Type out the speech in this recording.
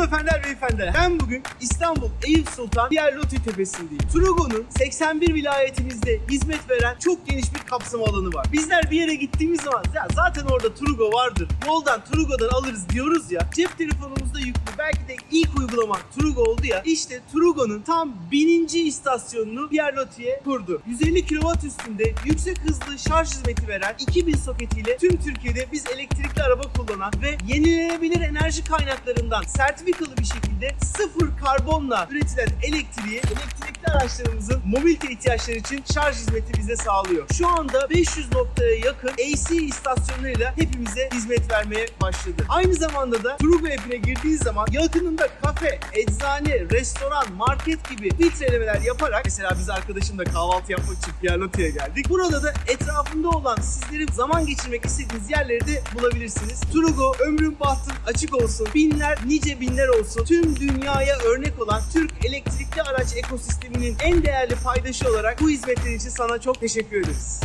Hanımefendiler, beyefendiler, ben bugün İstanbul Eyüp Sultan Yerloti Tepesi'ndeyim. Trugo'nun 81 vilayetimizde hizmet veren çok geniş bir kapsam alanı var. Bizler bir yere gittiğimiz zaman ya zaten orada Trugo vardır. Yoldan Trugo'dan alırız diyoruz ya. Cep telefonumuzda yüklü belki de uygulama Trugo oldu ya. İşte Trugo'nun tam 1000. istasyonunu Yerloti'ye kurdu. 150 kW üstünde yüksek hızlı şarj hizmeti veren 2000 soketiyle tüm Türkiye'de biz elektrikli araba kullanan ve yenilenebilir enerji kaynaklarından sertifikalı bir şekilde sıfır karbonla üretilen elektriği elektrikli araçlarımızın mobilite ihtiyaçları için şarj hizmeti bize sağlıyor. Şu anda 500 noktaya yakın AC istasyonlarıyla hepimize hizmet vermeye başladı. Aynı zamanda da Trugo app'ine girdiği zaman yakınında kafe, eczane, restoran, market gibi filtrelemeler yaparak mesela biz arkadaşımla kahvaltı yapmak için Pierlotti'ye geldik. Burada da etrafında olan sizlerin zaman geçirmek istediğiniz yerleri de bulabilirsiniz. Trugo ömrün bahtın açık olsun. Binler nice binler olsun. Tüm dünyaya örnek olan Türk elektrikli araç ekosisteminin en değerli paydaşı olarak bu hizmetler için sana çok teşekkür ederiz.